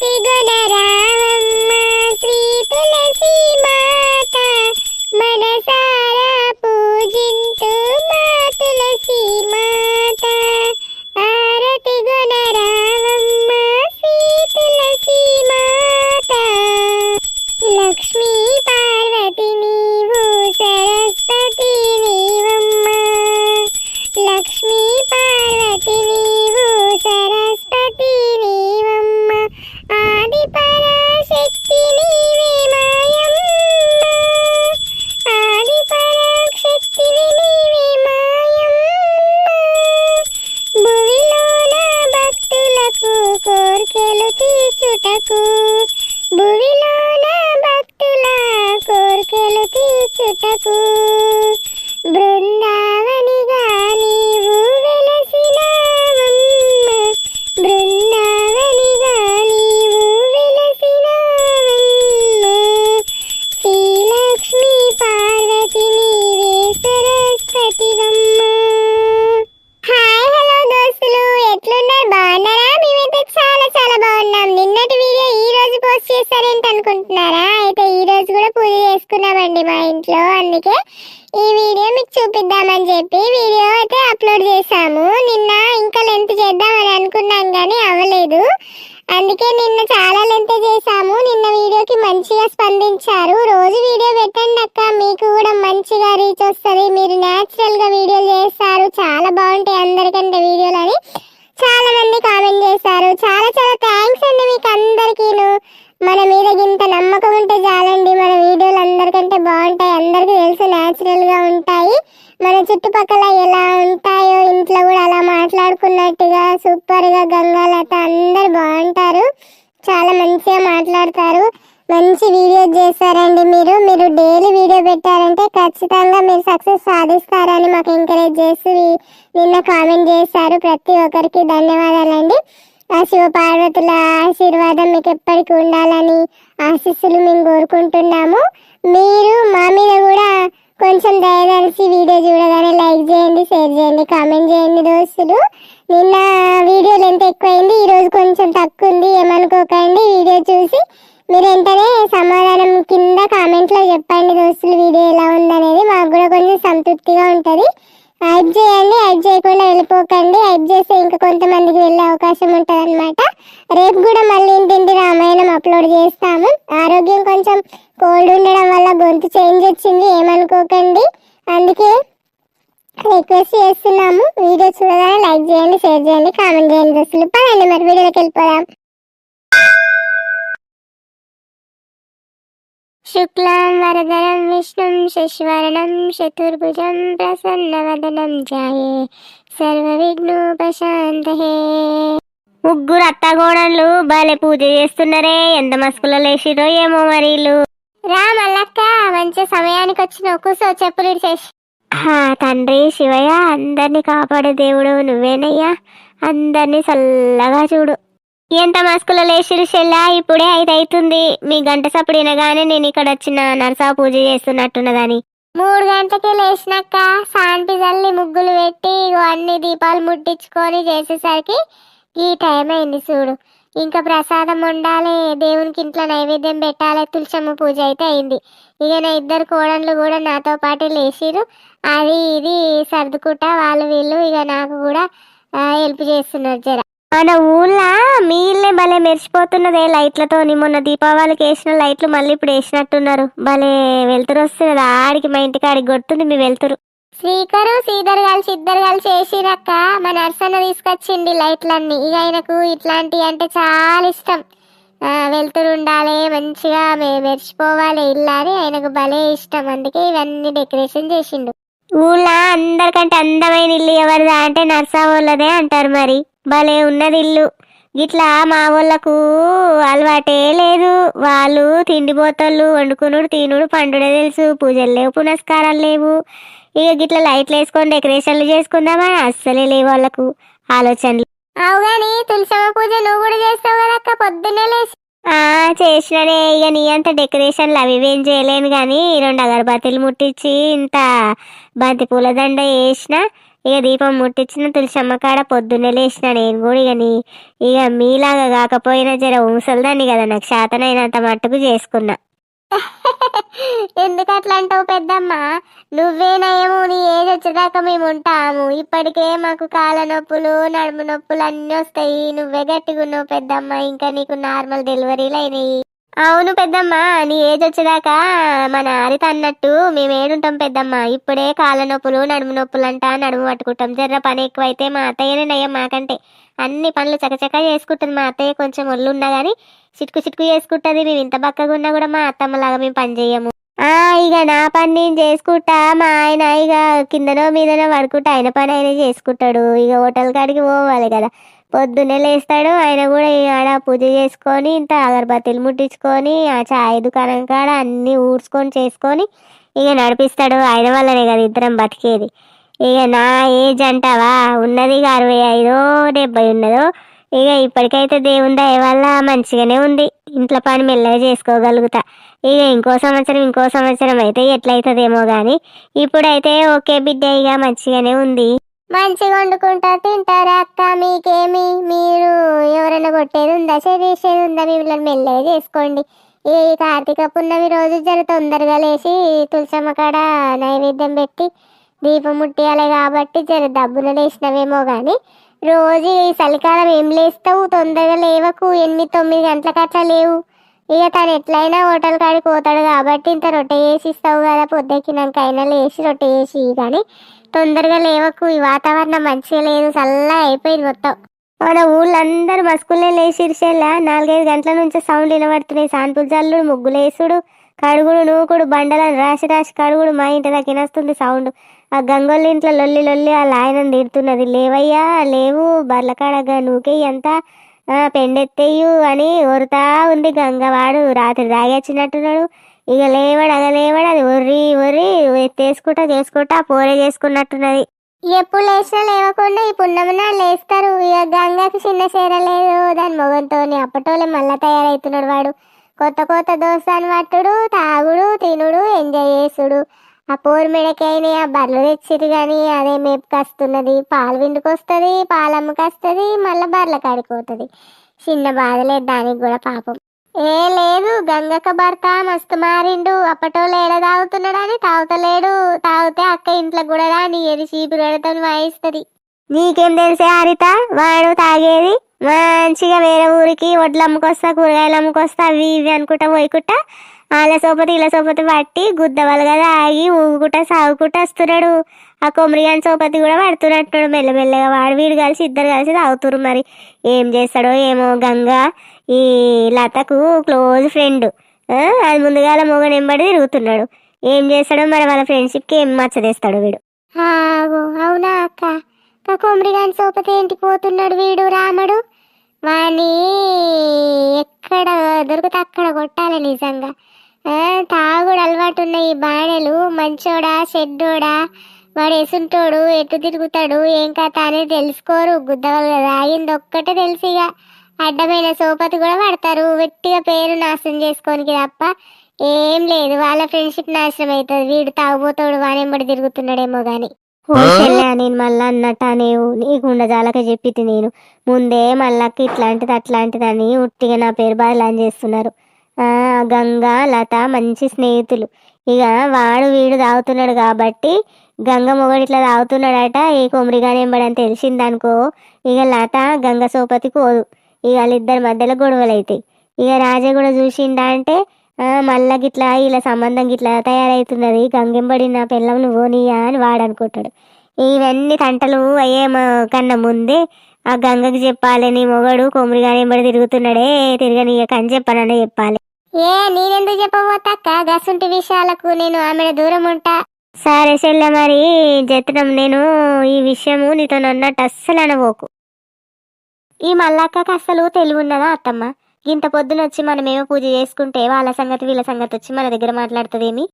హారతి గొనరావమ్మ శ్రీ తులసి మాత మనసారా చేసాము నిన్న ఇంకా లెంత్ చేద్దామని అనుకున్నాం కానీ అవ్వలేదు. అందుకే నిన్న చాలా లెంత్ చేశాము. నిన్న వీడియోకి మంచిగా స్పందించారు. రోజు వీడియో పెట్టండి అక్క. మీకు కూడా మంచిగా రీచ్ వస్తుంది. మీరు న్యాచురల్గా వీడియోలు చేస్తారు. చాలా బాగుంటాయి అందరికంటే వీడియోలు అని చాలా మంది కామెంట్ చేశారు. చాలా చాలా థ్యాంక్స్ అండి మీకు అందరికీను మన మీద ఇంత నమ్మకం ఉంటే చాలండి. మన వీడియోలు అందరికంటే బాగుంటాయి. అందరికీ తెలుసు న్యాచురల్గా ఉంటాయి. మన చుట్టుపక్కల ఎలా ఉంటాయి. ఇంట్లో కూడా అలా మాట్లాడుకున్నట్టుగా సూపర్గా గంగాలట గంగాలత అందరు బాగుంటారు. చాలా మంచిగా మాట్లాడతారు. మంచి వీడియో చేస్తారండి మీరు. మీరు డైలీ వీడియో పెట్టారంటే ఖచ్చితంగా మీరు సక్సెస్ సాధిస్తారని మాకు ఎంకరేజ్ చేసి నిన్న కామెంట్ చేశారు. ప్రతి ఒక్కరికి ధన్యవాదాలండి. ఆ శివ పార్వతుల ఆశీర్వాదం మీకు ఎప్పటికీ ఉండాలని ఆశీస్సులు మేము కోరుకుంటున్నాము. మీరు మా మీద కూడా కొంచెం దయదలిసి వీడియో చూడగానే లైక్ చేయండి షేర్ చేయండి కామెంట్ చేయండి దోస్తులు. నిన్న వీడియోలు ఎంత ఎక్కువైంది ఈ రోజు కొంచెం తక్కువ ఉంది ఏమనుకోకండి వీడియో చూసి మీరు వెంటనే సమాధానం కింద కామెంట్లో చెప్పండి దోస్తులు వీడియో ఎలా ఉందనేది మాకు కూడా కొంచెం సంతృప్తిగా ఉంటుంది. హైప్ చేయండి హైప్ చేయకుండా వెళ్ళిపోకండి. హైప్ చేస్తే ఇంకా కొంతమందికి వెళ్ళే అవకాశం ఉంటుంది అనమాట రేపు కూడా మళ్ళీ ఇంటింటి రామాయణం అప్లోడ్ చేస్తాము. ఆరోగ్యం కొంచెం కోల్డ్ ఉండడం వల్ల గొంతు చేంజ్ వచ్చింది ఏమనుకోకండి. అందుకే రిక్వెస్ట్ చేస్తున్నాము. వీడియో చూడగానే లైక్ చేయండి షేర్ చేయండి కామెంట్ చేయండి. అసలు పదండి మరి వీడియోకి వెళ్ళిపోదాం. శుక్లాం వరదరం విష్ణుం శశివర్ణం చతుర్భుజం ప్రసన్నవదనం ధ్యాయే సర్వ విఘ్నోపశాంతహే ముగ్గురు అత్తగోడళ్ళు భలే పూజ చేస్తున్నారే ఎంత మస్కులో లేచిరో ఏమో మరి వీళ్ళు. రా మల్లక్క మంచి సమయానికి వచ్చిన కూసో చెప్పులు చేసి హా తండ్రి శివయ్య అందరినీ కాపాడే దేవుడు నువ్వేనయ్యా. అందరినీ చల్లగా చూడు. ఎంత మస్కులో లేచిరు చెల్లా? ఇప్పుడే ఐదు అవుతుంది మీ గంట సప్పుడు వినగానే నేను ఇక్కడ వచ్చిన నరసా పూజ చేస్తున్నట్టున్నదని. మూడు గంటకి లేచినాక శాంతి తల్లి ముగ్గులు పెట్టి ఇగో అన్ని దీపాలు ముట్టించుకొని చేసేసరికి ఈ టైం అయింది చూడు. ఇంకా ప్రసాదం ఉండాలి దేవునికి ఇంట్లో నైవేద్యం పెట్టాలి తులసమ్మ పూజ అయితే అయింది. ఇక నా ఇద్దరు కోడళ్ళు కూడా నాతో పాటు లేచిరు అది ఇది సర్దుకుంటా వాళ్ళు వీళ్ళు ఇక నాకు కూడా హెల్ప్ చేస్తున్నారు జర. మన ఊళ్ళో మీ ఇల్లే భలే మెరిసిపోతున్నదే లైట్లతో. మొన్న దీపావళికి వేసిన లైట్లు మళ్ళీ ఇప్పుడు వేసినట్టున్నారు. భలే వెళ్తురు వస్తున్నది ఆడికి మా ఇంటికి ఆడికి కొడుతుంది మీ వెళ్తురు శ్రీకరు శ్రీధర్ కలిసి ఇద్దరు కలిసి వేసిరక్క. మా నర్సన్న తీసుకొచ్చిండి లైట్లన్నీ. ఇక ఆయనకు ఇట్లాంటివి అంటే చాలా ఇష్టం. ఆ, వెలుతురు ఉండాలి మంచిగా మెరిసిపోవాలి ఇల్లు అని ఆయనకు భలే ఇష్టం. అందుకే ఇవన్నీ డెకరేషన్ చేసిండు. ఊళ్ళో అందరికంటే అందమైన ఇల్లు ఎవరిదా అంటే నర్సా వాళ్ళదే అంటారు మరి. భలే ఉన్నది ఇల్లు గిట్లా మా వాళ్ళకు అలవాటే లేదు. వాళ్ళు తిండి బోతళ్ళు వండుకునుడు తినుడు పండుడే తెలుసు. పూజలు లేవు పునస్కారాలు లేవు. ఇక గిట్లా లైట్లు వేసుకొని డెకరేషన్లు చేసుకుందామా? అస్సలే లేవు వాళ్ళకు. ఆలోచనలు. అవు గాని తులసమ్మ పూజ నువ్వు కూడా చేస్తావు కదక్క పొద్దున్నే లేచి. ఆ చేసిననే. ఇక నీ అంత డెకరేషన్లు అవి ఇవేం చేయలేను కానీ రెండు అగరబత్తిలు ముట్టించి ఇంత బంతి పూల దండ వేసిన ఇక దీపం ముట్టించిన తులసమ్మ కాడ పొద్దున్నే లేచిన నేను కూడా ఇక నీ ఇక మీలాగా కాకపోయినా జర ఉంసలదాన్ని కదా నాకు శాతనైనంత మట్టుకు చేసుకున్నా. ఎందుకు అట్లా అంటావు పెద్దమ్మ నువ్వేనయేమో నీ ఏజ్ వచ్చేదాకా మేము ఉంటాము. ఇప్పటికే మాకు కాళ్ళ నొప్పులు నడుము నొప్పులు అన్నీ వస్తాయి. నువ్వే గట్టిగా ఉన్నావు పెద్దమ్మ. ఇంకా నీకు నార్మల్ డెలివరీలు అయినాయి. అవును పెద్దమ్మ నీ ఏజ్ వచ్చేదాకా మన హరిత అన్నట్టు మేము ఏడుంటాం పెద్దమ్మ. ఇప్పుడే కాళ్ళ నొప్పులు నడుము నొప్పులు అంట నడుము పట్టుకుంటాం. జర్ర పని ఎక్కువైతే మా అత్తయ్యనే నయ్యం మాకంటే. అన్ని పనులు చకచక చేసుకుంటుంది మా అత్తయ్య. కొంచెం ఒళ్ళు ఉన్నా కానీ చిటుకు చిటుకు చేసుకుంటుంది. మేము ఇంత బక్కగా ఉన్నా కూడా మా అత్తమ్మలాగా మేము పని చేయము. ఆ ఇక నా పని నేను చేసుకుంటా. మా ఆయన ఇక కిందనో మీదనో పడుకుంటా. ఆయన పని ఆయన చేసుకుంటాడు. ఇక హోటల్ కాడికి పోవాలి కదా. పొద్దున్నే లేస్తాడు. ఆయన కూడా ఇక ఆడ పూజ చేసుకొని ఇంత అగరబత్తీలు ముట్టించుకొని ఆ చాయ్ దుకాణం కాడ అన్నీ ఊడ్చుకొని చేసుకొని ఇక నడిపిస్తాడు. ఆయన వల్లనే కదా ఇద్దరం బతికేది. ఇక నా ఏజ్ అంటావా? ఉన్నది ఇక అరవై ఐదో డెబ్బై ఉన్నదో. ఇక ఇప్పటికైతే దేవుని దయ వల్ల మంచిగానే ఉంది. ఇంట్లో పని మెల్లగా చేసుకోగలుగుతా. ఇక ఇంకో సంవత్సరం ఇంకో సంవత్సరం అయితే ఎట్లయితుందేమో కానీ ఇప్పుడైతే ఓకే బిడ్డ ఇక మంచిగానే ఉంది. మంచిగా వండుకుంటా తింటారా అక్క మీకేమి? మీరు ఎవరైనా కొట్టేది ఉందా చేసేది ఉందా మిమ్మల్ని మెల్లగా చేసుకోండి. ఈ కార్తీక పున్నమి రోజు జర తొందరగా లేచి తులసమ్మ కాడ నైవేద్యం పెట్టి దీపం ముట్టియాలి కాబట్టి జర డబ్బున లేచినవేమో కానీ రోజు ఈ చలికాలం ఏం లేస్తావు? తొందరగా లేవకు. ఎనిమిది తొమ్మిది గంటలకు అట్లా లేవు. ఇక తను ఎట్లయినా హోటల్ కాడికి పోతాడు కాబట్టి ఇంత రొట్టె చేసి ఇస్తావు కదా పొద్దెక్కినాక అయినా లేచి రొట్టె చేసి కానీ తొందరగా లేవకు. ఈ వాతావరణం మంచిగా లేదు. చల్లగా అయిపోయింది మొత్తం. మన ఊళ్ళందరూ బస్కులే లేచిరిసేలా నాలుగైదు గంటల నుంచి సౌండ్ వినబడుతున్నాయి. సాన్పులు జల్లుడు ముగ్గులేసుడు కడుగుడు నూకుడు బండలను రాసి రాసి కడుగుడు మా ఇంటి దాకా వినొస్తుంది సౌండ్. ఆ గంగోళ్ళ ఇంట్లో లొల్లి లొల్లి వాళ్ళ ఆయన తిడుతున్నది. లేవయ్యా లేవు. బర్లకాడగా నూకే అంతా పెండెత్తేయు అని ఒరుతా ఉంది గంగవాడు. రాత్రి తాగొచ్చినట్టున్నాడు ఇక లేవాడు అగ లేవాడు అది ఒర్రి ఒర్రి ఎత్తేసుకుంటా చేసుకుంటా పోరే చేసుకున్నట్టున్నది. ఎప్పుడు లేచినా లేవకుండా ఈ పున్నమున లేస్తారు. ఇక గంగకి చిన్న చేరలేదు దాని మొగంతో అప్పటోలే మళ్ళా తయారవుతున్నాడు వాడు. కొత్త కొత్త దోస్తాను పట్టుడు తాగుడు తినుడు ఎంజాయ్ చేసుడు ఆ పోరు మెడకైనా ఆ బర్రెలు తెచ్చిరు కానీ అదే మేపుకొస్తున్నది. పాలు విందుకొస్తుంది పాలు అమ్మకొస్తుంది మళ్ళీ బర్రెల కాడికి పోతుంది. చిన్న బాధ లేదు దానికి కూడా పాపం. ఏ లేదు గంగక్క భర్త మస్తు మారిండు. అప్పటో ఏడ తాగుతున్నాడని తాగుతలేడు. తాగితే అక్క ఇంట్లో కూడా రాని ఏది చీపురు వాయిస్తుంది. నీకేం తెలిసే హరిత? వాడు తాగేది మంచిగా వేరే ఊరికి వడ్లు అమ్ముకొస్తా కూరగాయలు అమ్ముకొస్తా అవి ఇవి అనుకుంటా పోయికుంటా వాళ్ళ సోపతి ఇలా సోపతి పట్టి గుద్దవలు కదా ఆగి ఊగుకుంటా సాగుకుంటా వస్తున్నాడు. ఆ కొమరిగాని సోపతి కూడా పడుతున్నట్టున్నాడు. మెల్లమెల్లగా వాడు వీడు కలిసి ఇద్దరు కలిసి తాగుతురు మరి. ఏం చేస్తాడో ఏమో గంగా ఈ లతకు క్లోజ్ ఫ్రెండ్. అది ముందుగాల మొగ నింబడి తిరుగుతున్నాడు. ఏం చేస్తాడో మరి వాళ్ళ ఫ్రెండ్షిప్కి ఏం మచ్చదేస్తాడు వీడు. అవునా అక్క? కొమరిగాని సోపతి ఏంటి పోతున్నాడు వీడు రాముడు? వాణి ఎక్కడ దొరికితే అక్కడ కొట్టాలి నిజంగా. తాగుడు అలవాటు ఉన్న ఈ బాణలు. మంచోడా చెడ్డోడా వాడు ఎసుంటోడు ఎటు తిరుగుతాడు ఏం కథ అనేది తెలుసుకోరు. గుద్దవలు కదా అయింది ఒక్కటే తెలిసి ఇక. అడ్డమైన సోపతి కూడా పడతారు వెట్టిగా పేరు నాశనం చేసుకోనికి తప్ప ఏం లేదు. వాళ్ళ ఫ్రెండ్షిప్ నాశనం అవుతుంది వీడు తాగుబోతాడు వానెంబడి తిరుగుతున్నాడేమో గాని. చెల్లె నేను మళ్ళా అన్నట్టు అనేవు నీకు ఉండజాలక చెప్పితే నేను. ముందే మళ్ళాకి ఇట్లాంటిది అట్లాంటిది అని ఉట్టిగా నా పేరు బదలాన్ చేస్తున్నారు. గంగా లత మంచి స్నేహితులు. ఇక వాడు వీడు తాగుతున్నాడు కాబట్టి గంగ మొగడు ఇట్లా తాగుతున్నాడట ఈ కొమరిగానేంబడి అని తెలిసిందనుకో ఇక లత గంగ సోపతి కోదు ఇక వాళ్ళిద్దరి మధ్యలో గొడవలు అవుతాయి ఇక రాజా కూడా చూసిండా అంటే మళ్ళా గిట్లా ఇలా సంబంధం గిట్లా తయారవుతున్నది గంగెంబడి నా పిల్లం నువ్వు నీయా అని వాడు అనుకుంటాడు. ఇవన్నీ తంటలు అయ్యే కన్నా ముందే ఆ గంగకి చెప్పాలి నీ మొగడు కొమ్మరిగానే ఎంబడి తిరుగుతున్నాడే తిరగనీయక అని చెప్పానని చెప్పాలి. ఏ నేనెందుకు చెప్పబోతాక్క గసుంటి విషయాలకు నేను ఆమె దూరం ఉంటా. సరే చెల్లె మరి జతనం నేను ఈ విషయము నీతో అన్నట్టు అస్సలు అనబోకు. ఈ మల్లక్కకి అస్సలు తెలివి ఉన్నదా అత్తమ్మ? ఇంత పొద్దున వచ్చి మనమేమో పూజ చేసుకుంటే వాళ్ళ సంగతి వీళ్ళ సంగతి వచ్చి మన దగ్గర మాట్లాడుతుందేమి?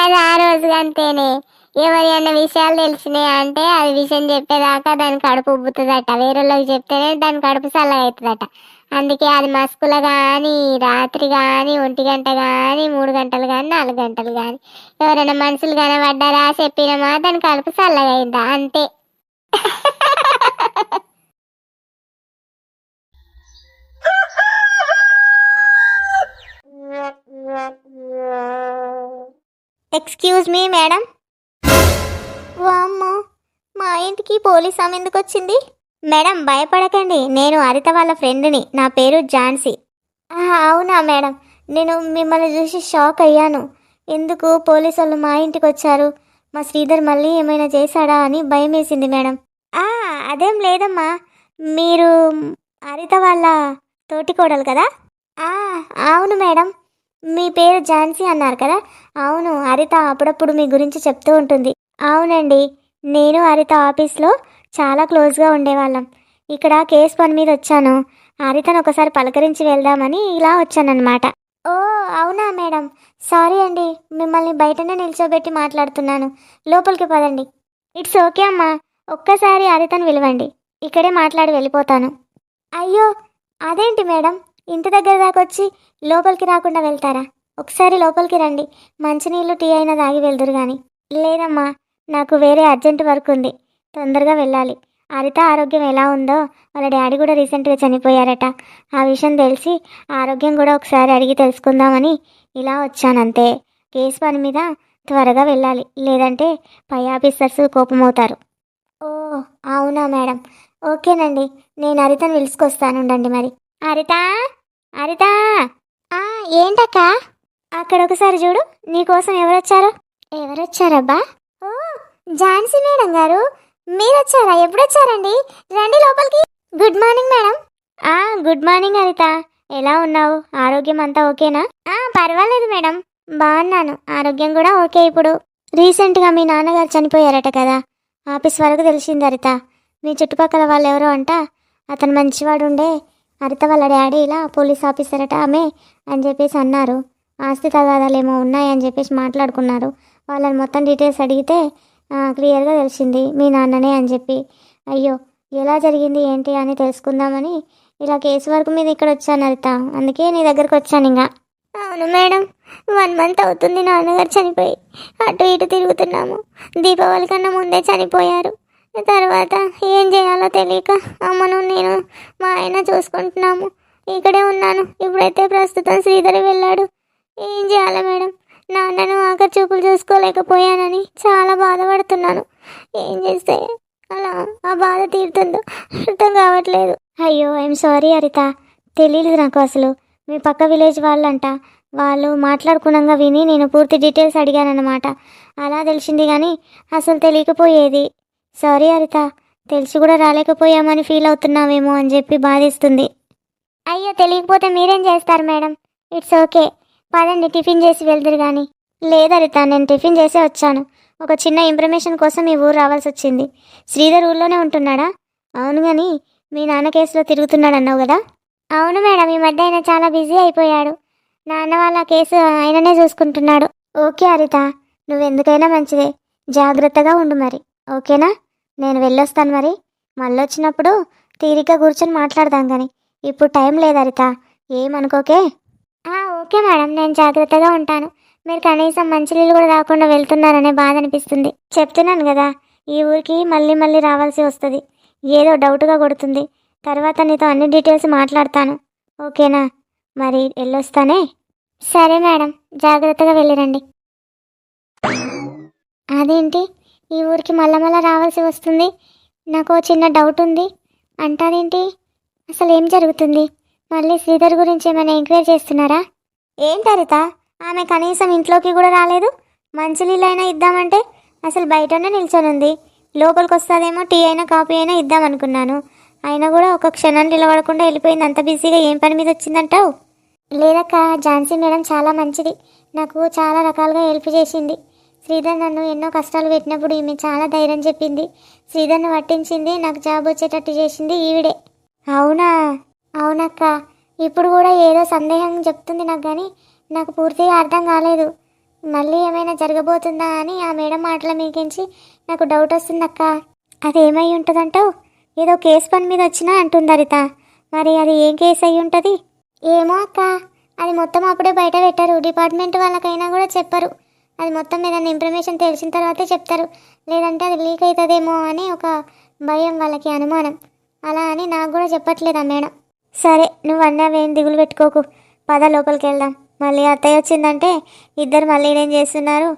అది ఆ రోజు అంతేనే. ఎవరి అన్న విషయాలు తెలిసినాయి అంటే అది విషయం చెప్పేదాకా దాని కడుపు ఉబ్బుతుందట. వేరేలోకి చెప్తేనే దాని కడుపు చల్లగా అవుతుందట అందుకే అది మస్కుల కానీ రాత్రి కానీ ఒంటి గంట కానీ మూడు గంటలు కానీ నాలుగు గంటలు కానీ ఎవరైనా మనుషులు కనబడ్డారా చెప్పినమా దాని కలుపు చల్లగైందా అంతే. ఎక్స్క్యూజ్ మీ మేడం వామ్మో మా ఇంటికి పోలీస్ ఆమె ఎందుకు వచ్చింది మేడం భయపడకండి. నేను హరిత వాళ్ళ ఫ్రెండ్ని. నా పేరు ఝాన్సీ. అవునా మేడం. నేను మిమ్మల్ని చూసి షాక్ అయ్యాను. ఎందుకు పోలీసు వాళ్ళు మా ఇంటికి వచ్చారు మా శ్రీధర్ మళ్ళీ ఏమైనా చేశాడా అని భయం వేసింది మేడం. ఆ, అదేం లేదమ్మా. మీరు హరిత వాళ్ళ తోటికోడలు కదా? ఆ, అవును మేడం. మీ పేరు ఝాన్సీ అన్నారు కదా? అవును హరిత అప్పుడప్పుడు మీ గురించి చెప్తూ ఉంటుంది. అవునండి. నేను హరిత ఆఫీస్లో చాలా క్లోజ్గా ఉండేవాళ్ళం. ఇక్కడ కేసు పని మీద వచ్చాను. హరితను ఒకసారి పలకరించి వెళ్దామని ఇలా వచ్చానన్నమాట. ఓ అవునా మేడం? సారీ అండి మిమ్మల్ని బయటనే నిల్చోబెట్టి మాట్లాడుతున్నాను. లోపలికి పదండి. ఇట్స్ ఓకే అమ్మా. ఒక్కసారి హరితను విలువండి. ఇక్కడే మాట్లాడి వెళ్ళిపోతాను. అయ్యో అదేంటి మేడం? ఇంటి దగ్గర దాకా వచ్చి లోపలికి రాకుండా వెళ్తారా? ఒకసారి లోపలికి రండి. మంచినీళ్ళు టీ అయినా తాగి వెళ్దురు కానీ లేదమ్మా నాకు వేరే అర్జెంట్ వర్క్ ఉంది. తొందరగా వెళ్ళాలి. హరిత ఆరోగ్యం ఎలా ఉందో వాళ్ళ డాడీ కూడా రీసెంట్గా చనిపోయారట. ఆ విషయం తెలిసి ఆరోగ్యం కూడా ఒకసారి అడిగి తెలుసుకుందామని ఇలా వచ్చానంతే. కేసు పని మీద త్వరగా వెళ్ళాలి. లేదంటే పై ఆఫీసర్స్ కోపమవుతారు. ఓ అవునా మేడం. ఓకేనండి. నేను హరితను పిలుచుకొస్తాను. ఉండండి మరి. హరిత హరిత ఏంటక్క? అక్కడ ఒకసారి చూడు. నీకోసం ఎవరొచ్చారు? ఎవరొచ్చారబ్బా? ఓ ఝాన్సీ మేడం గారు. మీరు వచ్చారా? ఎప్పుడు వచ్చారండి? రండి లోపలికి. గుడ్ మార్నింగ్ మేడం ఆ గుడ్ మార్నింగ్ హరిత ఎలా ఉన్నావు? ఆరోగ్యం అంతా ఓకేనా? ఆ పర్వాలేదు మేడం బాగున్నాను. ఆరోగ్యం కూడా ఓకే ఇప్పుడు. రీసెంట్గా మీ నాన్నగారు చనిపోయారట కదా. ఆఫీస్ వరకు తెలిసింది హరిత మీ చుట్టుపక్కల వాళ్ళు ఎవరో అంట. అతను మంచివాడు ఉండే. హరిత వాళ్ళ డాడీ ఇలా పోలీస్ ఆఫీసర్ అట ఆమె అని చెప్పేసి అన్నారు. ఆస్తి తగాదాలు ఏమో ఉన్నాయని చెప్పేసి మాట్లాడుకున్నారు. వాళ్ళని మొత్తం డీటెయిల్స్ అడిగితే క్లియర్గా తెలిసింది. మీ నాన్ననే అని చెప్పి. అయ్యో ఎలా జరిగింది ఏంటి అని తెలుసుకుందామని ఇలా కేసు వర్క్ మీద ఇక్కడ వచ్చాను హరిత అందుకే నీ దగ్గరకు వచ్చాను ఇంకా అవును మేడం. వన్ మంత్ అవుతుంది నాన్నగారు చనిపోయి. అటు ఇటు తిరుగుతున్నాము. దీపావళి కన్నా ముందే చనిపోయారు. తర్వాత ఏం చేయాలో తెలియక అమ్మను నేను మా ఆయన చూసుకుంటున్నాము. ఇక్కడే ఉన్నాను. ఇప్పుడైతే ప్రస్తుతం శ్రీధర్ వెళ్ళాడు. ఏం చేయాలి మేడం? నాన్నను ఆఖరి చూపులు చూసుకోలేకపోయానని చాలా బాధపడుతున్నాను. ఏం చేస్తే అలా ఆ బాధ తీరుతుందో అర్థం కావట్లేదు. అయ్యో ఐఎమ్ సారీ హరిత తెలియదు నాకు అసలు. మీ పక్క విలేజ్ వాళ్ళంట. వాళ్ళు మాట్లాడుకున్నాగా విని నేను పూర్తి డీటెయిల్స్ అడిగానన్నమాట. అలా తెలిసింది కానీ అసలు తెలియకపోయేది. సారీ హరిత తెలిసి కూడా రాలేకపోయామని ఫీల్ అవుతున్నామేమో అని చెప్పి బాధిస్తుంది. అయ్యో తెలియకపోతే మీరేం చేస్తారు మేడం? ఇట్స్ ఓకే పదండి టిఫిన్ చేసి వెళ్దురు కానీ లేదు నేను టిఫిన్ చేసే వచ్చాను. ఒక చిన్న ఇన్ఫర్మేషన్ కోసం మీ ఊరు రావాల్సి వచ్చింది. శ్రీధర్ ఊళ్ళోనే ఉంటున్నాడా? అవును కానీ మీ నాన్న కేసులో తిరుగుతున్నాడు అన్నావు కదా? అవును మేడం ఈ మధ్య ఆయన చాలా బిజీ అయిపోయాడు. నాన్న వాళ్ళ కేసు ఆయననే చూసుకుంటున్నాడు. ఓకే హరిత నువ్వెందుకైనా మంచిదే. జాగ్రత్తగా ఉండు మరి. ఓకేనా? నేను వెళ్ళొస్తాను మరి. మళ్ళీ వచ్చినప్పుడు తీరిక కూర్చొని మాట్లాడదాం కానీ ఇప్పుడు టైం లేదు హరిత ఏమనుకోకే? ఓకే మేడం నేను జాగ్రత్తగా ఉంటాను. మీరు కనీసం మంచినీళ్ళు కూడా రాకుండా వెళ్తున్నారనే బాధ అనిపిస్తుంది. చెప్తున్నాను కదా ఈ ఊరికి మళ్ళీ మళ్ళీ రావాల్సి వస్తుంది. ఏదో డౌట్గా కొడుతుంది. తర్వాత నీతో అన్ని డీటెయిల్స్ మాట్లాడతాను. ఓకేనా? మరి వెళ్ళొస్తానే? సరే మేడం జాగ్రత్తగా వెళ్ళిరండి. అదేంటి? ఈ ఊరికి మళ్ళా మళ్ళా రావాల్సి వస్తుంది? నాకు చిన్న డౌట్ ఉంది. అంటారేంటి? అసలు ఏం జరుగుతుంది? మళ్ళీ శ్రీధర్ గురించి ఏమైనా ఎంక్వైరీ చేస్తున్నారా? ఏంటరిత ఆమె కనీసం ఇంట్లోకి కూడా రాలేదు. మంచినీళ్ళైనా ఇద్దామంటే అసలు బయటనే నిల్చొనుంది. లోపలికి వస్తుందేమో టీ అయినా కాఫీ అయినా ఇద్దాం అనుకున్నాను అయినా కూడా ఒక క్షణం నిలబడకుండా వెళ్ళిపోయింది. అంత బిజీగా ఏం పని మీద వచ్చిందంటావు? లేదక్క ఝాన్సీ మేడం చాలా మంచిది. నాకు చాలా రకాలుగా హెల్ప్ చేసింది. శ్రీధర్ నన్ను ఎన్నో కష్టాలు పెట్టినప్పుడు ఈమె చాలా ధైర్యం చెప్పింది. శ్రీధర్ను పట్టించింది నాకు జాబ్ వచ్చేటట్టు చేసింది ఈవిడే. అవునా? అవునక్క. ఇప్పుడు కూడా ఏదో సందేహం చెప్తుంది నాకు కానీ నాకు పూర్తిగా అర్థం కాలేదు. మళ్ళీ ఏమైనా జరగబోతుందా అని ఆ మేడం మాటల మీకించి నాకు డౌట్ వస్తుంది అక్క అది ఏమై ఉంటుందంటావు ఏదో కేసు పని మీద వచ్చినా అంటుంది హరిత. మరి అది ఏం కేసు అయి ఉంటుంది? ఏమో అక్క. అది మొత్తం అప్పుడే బయట పెట్టారు. డిపార్ట్మెంట్ వాళ్ళకైనా కూడా చెప్పరు. అది మొత్తం ఏదైనా ఇన్ఫర్మేషన్ తెలిసిన తర్వాతే చెప్తారు. లేదంటే అది లీక్ అవుతుందేమో అని ఒక భయం వాళ్ళకి అనుమానం. అలా అని నాకు కూడా చెప్పట్లేదు ఆ మేడం? సరే నువ్వు అన్నావేం దిగులు పెట్టుకోకు. పద లోపలికి వెళ్దాం మళ్ళీ అత్తయ్య వచ్చిందంటే ఇద్దరు మళ్ళీ ఏం చేస్తున్నారు?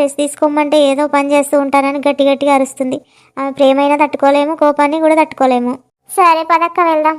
రెస్ట్ తీసుకోమంటే ఏదో పని చేస్తూ ఉంటారని గట్టి గట్టిగా అరుస్తుంది. ఆమె ప్రేమైనా తట్టుకోలేము కోపాన్ని కూడా తట్టుకోలేము. సరే పదక్క వెళ్దాం.